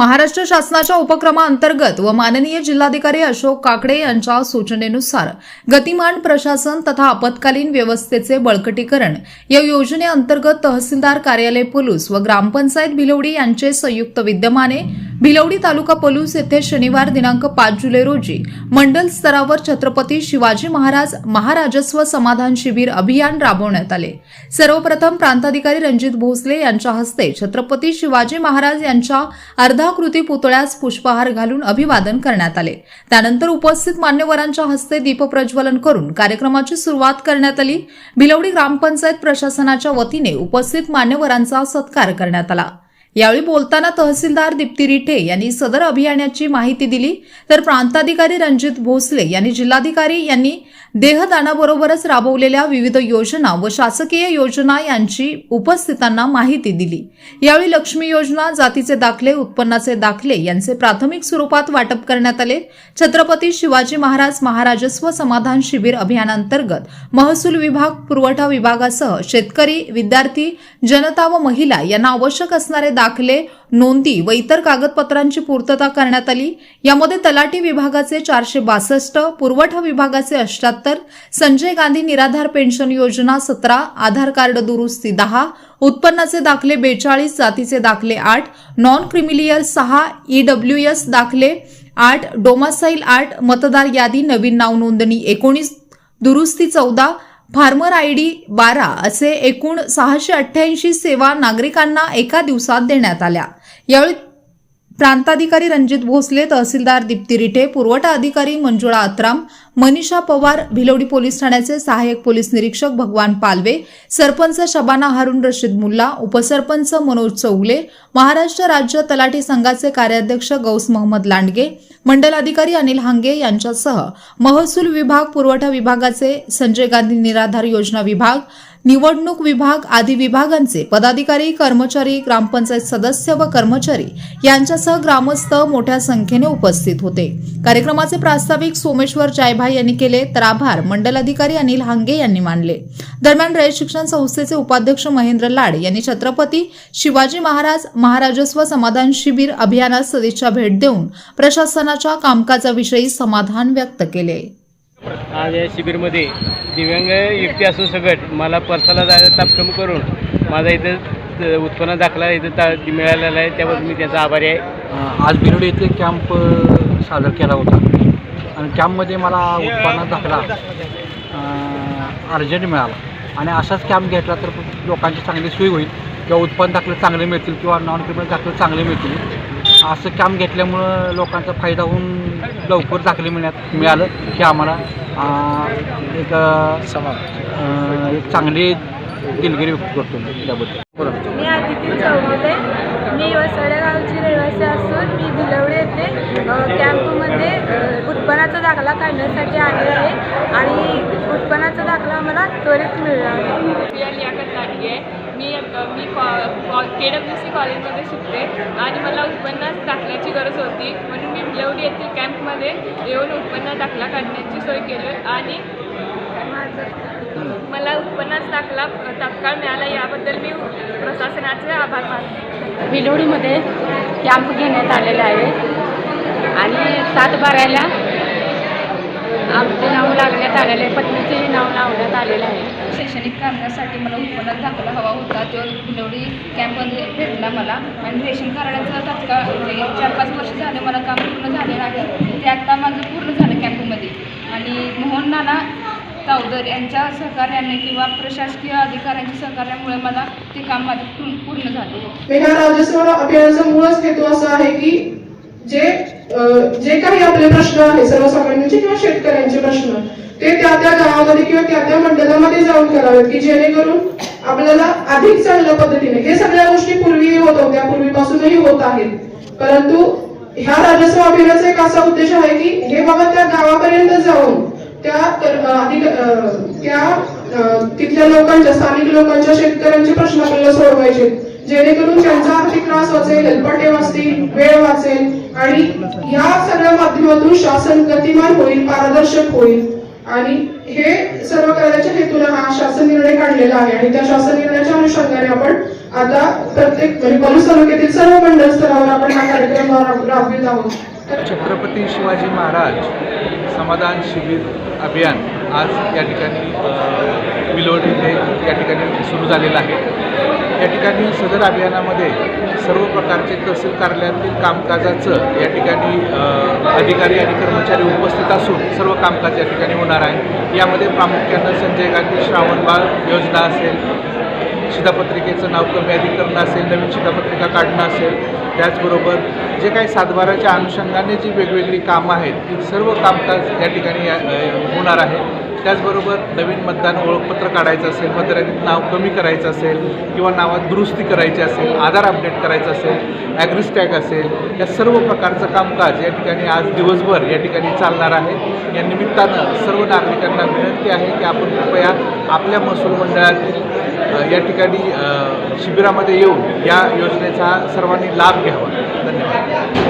महाराष्ट्र शासनाच्या उपक्रमाअंतर्गत व माननीय जिल्हाधिकारी अशोक काकडे यांच्या सूचनेनुसार गतिमान प्रशासन तथा आपत्कालीन व्यवस्थेचे बळकटीकरण या योजनेअंतर्गत तहसीलदार कार्यालय पलूस व ग्रामपंचायत भिलवडी यांचे संयुक्त विद्यमाने भिलवडी तालुका पलूस येथे शनिवार दिनांक पाच जुलै रोजी मंडल स्तरावर छत्रपती शिवाजी महाराज महाराजस्व समाधान शिबिर अभियान राबवण्यात आले. सर्वप्रथम प्रांताधिकारी रणजित भोसले यांच्या हस्ते छत्रपती शिवाजी महाराज यांच्या अर्धाकृती पुतळ्यास पुष्पहार घालून अभिवादन करण्यात आले. त्यानंतर उपस्थित मान्यवरांच्या हस्ते दीपप्रज्वलन करून कार्यक्रमाची सुरुवात करण्यात आली. भिलवडी ग्रामपंचायत प्रशासनाच्या वतीने उपस्थित मान्यवरांचा सत्कार करण्यात आला. यावेळी बोलताना तहसीलदार दीप्ती रिठे यांनी सदर अभियानाची माहिती दिली. तर प्रांताधिकारी रणजित भोसले यांनी जिल्हाधिकारी यांनी देहदानाबरोबरच राबवलेल्या विविध योजना व शासकीय योजना यांची उपस्थितांना माहिती दिली. यावेळी लक्ष्मी योजना जातीचे दाखले उत्पन्नाचे दाखले यांचे प्राथमिक स्वरूपात वाटप करण्यात आले. छत्रपती शिवाजी महाराज महाराजस्व समाधान शिबिर अभियानांतर्गत महसूल विभाग पुरवठा विभागासह शेतकरी विद्यार्थी जनता व महिला यांना आवश्यक असणारे दाखले नोंदी व इतर कागदपत्रांची पूर्तता करण्यात आली. यामध्ये तलाठी विभागाचे चारशे बासष्ट पुरवठा विभागाचे अष्ट्याहत्तर संजय गांधी निराधार पेन्शन योजना सतरा आधार कार्ड दुरुस्ती दहा उत्पन्नाचे दाखले बेचाळीस जातीचे दाखले आठ नॉन क्रिमिलियर सहा ईडब्ल्यूएस दाखले आठ डोमासाईल आठ मतदार यादी नवीन नाव नोंदणी एकोणीस दुरुस्ती चौदा फार्मर आय डी बारा असे एकूण सहाशे अठ्ठ्याऐंशी सेवा नागरिकांना एका दिवसात देण्यात आल्या. यावेळी प्रांताधिकारी रणजित भोसले तहसीलदार दीप्ती रिठे पुरवठा अधिकारी मंजुळा अत्राम मनीषा पवार भिलवडी पोलीस ठाण्याचे सहाय्यक पोलीस निरीक्षक भगवान पालवे सरपंच शबाना हारून रशीद मुल्ला उपसरपंच मनोज चौगले महाराष्ट्र राज्य तलाठी संघाचे कार्याध्यक्ष गौस मोहम्मद लांडगे मंडल अधिकारी अनिल हांगे यांच्यासह महसूल विभाग पुरवठा विभागाचे संजय गांधी निराधार योजना विभाग निवडणूक विभाग आदी विभागांचे पदाधिकारी कर्मचारी ग्रामपंचायत सदस्य व कर्मचारी यांच्यासह ग्रामस्थ मोठ्या संख्येने उपस्थित होते. कार्यक्रमाचे प्रास्ताविक सोमेश्वर जायभाई यांनी केले तर आभार मंडल अधिकारी अनिल हांगे यांनी मानले. दरम्यान रयत शिक्षण संस्थेचे उपाध्यक्ष महेंद्र लाड यांनी छत्रपती शिवाजी महाराज महाराजस्व समाधान शिबिर अभियानास सदिच्छा भेट देऊन प्रशासनाच्या कामकाजाविषयी समाधान व्यक्त केले. आज या शिबिरमध्ये दिव्यांग व्यक्ती असून सगट मला परसाला जायला तापकम करून माझा इथं उत्पन्न दाखला इथं ता मिळालेला आहे त्याबद्दल मी त्याचा आभारी आहे. आज बिरोड येथे कॅम्प सादर केला होता. आणि कॅम्पमध्ये मला उत्पन्न दाखला अर्जंट मिळाला. आणि असाच कॅम्प घेतला तर लोकांची चांगली सोय होईल किंवा उत्पन्न दाखले चांगले मिळतील किंवा नॉन क्रिमिनल दाखले चांगले मिळतील. असं कॅम्प घेतल्यामुळं लोकांचा फायदा होऊन लवकर दाखले मिळण्यात मिळालं हे आम्हाला एक एक चांगली दिलगिरी व्यक्त करतो मी त्याबद्दल. बोला मी आदिती चौगुले मी वसाड्या गावची रहिवासी असून मी भिलवडी येथे कॅम्पमध्ये उत्पन्नाचा दाखला काढण्यासाठी आले आहे आणि उत्पन्नाचा दाखला मला त्वरित मिळाला आहे. आहे. मी मी के डब्ल्यू सी कॉलेजमध्ये शिकते आणि मला उत्पन्न दाखल्याची गरज होती. म्हणून मी येवली येथील कॅम्पमध्ये येऊन उत्पन्न दाखला काढण्याची सोय केली आणि मला उत्पन्नास दाखला तात्काळ मिळाला याबद्दल मी प्रशासनाचे आभार मानते. बिलोडीमध्ये कॅम्प घेण्यात आलेला आहे आणि सातबाऱ्याला आमचे नाव लागण्यात आलेले आहे. पत्नीचेही नाव लावण्यात आलेलं आहे. शैक्षणिक कारणासाठी मला उत्पन्नात दाखला हवा होता. तो भिलवडी कॅम्पमध्ये भेटला मला. आणि रेशन कार्डाचं तात्काळ म्हणजे चार पाच वर्ष झाले मला काम पूर्ण झालेलं आहे ते आत्ता माझं पूर्ण झालं कॅम्पमध्ये आणि मोहन नाना तावदर यांच्या सहकार्याने किंवा प्रशासकीय अधिकाऱ्यांच्या सहकार्यामुळे मला ते काम माझं पूर्ण झाले. अभियानाचा मूळच हेतू असा आहे की जे जे काही आपले प्रश्न आहे सर्वसामान्यांचे किंवा शेतकऱ्यांचे प्रश्न ते त्या त्या गावामध्ये किंवा त्या त्या मंडळामध्ये जाऊन करावेत की जेणेकरून आपल्याला अधिक चांगल्या पद्धतीने हे सगळ्या गोष्टी पूर्वी होत होत्या पूर्वीपासूनही होत आहेत. परंतु ह्या राजस्व अभियानाचा एक असा उद्देश आहे की हे बाबा त्या गावापर्यंत जाऊन त्या तर- अधिक त्या तिथल्या लोकांच्या स्थानिक लोकांच्या शेतकऱ्यांचे प्रश्न आपल्याला सोडवायचे. जेणेकरून त्यांचा आर्थिक त्रास वाचेल हेलपाटे वाचतील वेळ वाचेल आणि या सगळ्या माध्यमातून शासन गतिमान होईल पारदर्शक होईल. आणि हे सर्व करण्याच्या हेतून हा शासन निर्णय काढलेला आहे आणि त्या शासन निर्णयाच्या अनुषंगाने आपण आता प्रत्येक म्हणजे पलूस तालुक्यातील सर्व मंडळ स्तरावर आपण हा कार्यक्रम राबवित आहोत. छत्रपती शिवाजी महाराज समाधान शिबिर अभियान आज या ठिकाणी विलोड इथे या ठिकाणी सुरू झालेलं आहे. या ठिकाणी सदर अभियानामध्ये सर्व प्रकारचे तहसील कार्यालयातील कामकाजाचं या ठिकाणी अधिकारी आणि कर्मचारी उपस्थित असून सर्व कामकाज या ठिकाणी होणार आहे. यामध्ये प्रामुख्यानं संजय गांधी श्रावणबाळ योजना असेल शिधापत्रिकेचं नाव कमी अधिक करणं असेल नवीन शिधापत्रिका काढणं असेल त्याचबरोबर जे काही सातबाराच्या अनुषंगाने जी वेगवेगळी कामं आहेत ती सर्व कामकाज या ठिकाणी होणार आहे. त्याचबरोबर नवीन मतदान ओळखपत्र काढायचं असेल मतदारांनी नाव कमी करायचं असेल किंवा नावात दुरुस्ती करायची असेल आधार अपडेट करायचं असेल ॲग्रिस्टॅग असेल या सर्व प्रकारचं कामकाज या ठिकाणी आज दिवसभर या ठिकाणी चालणार आहे. या निमित्तानं सर्व नागरिकांना विनंती आहे की आपण कृपया आपल्या महसूल मंडळातील या ठिकाणी शिबिरामध्ये येऊन या योजनेचा सर्वांनी लाभ घ्यावा. धन्यवाद.